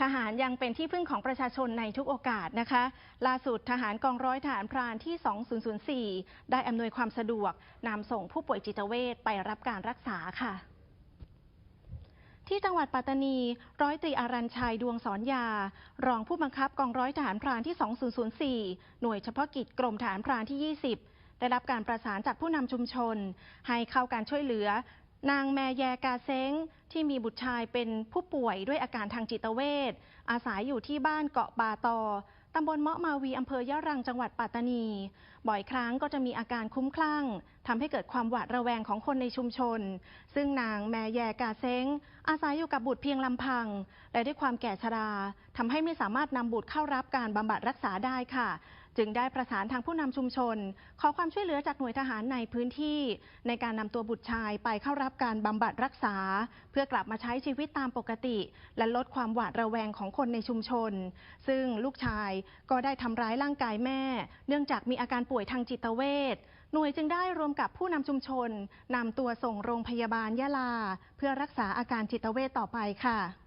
ทหารยังเป็นที่พึ่งของประชาชนในทุกโอกาสนะคะ ล่าสุดทหารกองร้อยทหารพรานที่ 2004 ได้อำนวยความสะดวกนำส่งผู้ป่วยจิตเวชไปรับการรักษาค่ะ ที่จังหวัดปัตตานี ร้อยตรีอารัญชัยดวงสอนยา รองผู้บังคับกองร้อยทหารพรานที่ 2004 หน่วยเฉพาะกิจกรมทหารพรานที่ 20ได้รับการประสานจากผู้นำชุมชน ให้เข้าการช่วยเหลือ นางแมแยกาเซ้งที่มีบุตรชายเป็นผู้ป่วยด้วยอาการทางจิตเวชอาศัยอยู่ที่บ้านเกาะบาตอตำบลเมาะมาวีอำเภอยะรังจังหวัดปัตตานี บ่อยครั้งก็จะมีอาการคุ้มคลั่งทำให้เกิดความหวาดระแวงของคนในชุมชน ซึ่งนางแมแยกาเซ้ง อาศัยอยู่กับบุตรเพียงลำพัง และด้วยความแก่ชราทำให้ไม่สามารถนำบุตรเข้ารับการบำบัดรักษาได้ค่ะ จึงได้ประสานทางผู้นำชุมชน ขอความช่วยเหลือจากหน่วยทหารในพื้นที่ ในการนำตัวบุตรชายไปเข้ารับการบำบัดรักษา เพื่อกลับมาใช้ชีวิตตามปกติ และลดความหวาดระแวงของคนในชุมชน ซึ่งลูกชายก็ได้ทำร้ายร่างกายแม่ เนื่องจากมีอาการป่วยทางจิตเวชหน่วยจึงได้รวมกับผู้นำชุมชนนำตัวส่งโรงพยาบาลยะลา เพื่อรักษาอาการจิตเวชต่อไปค่ะ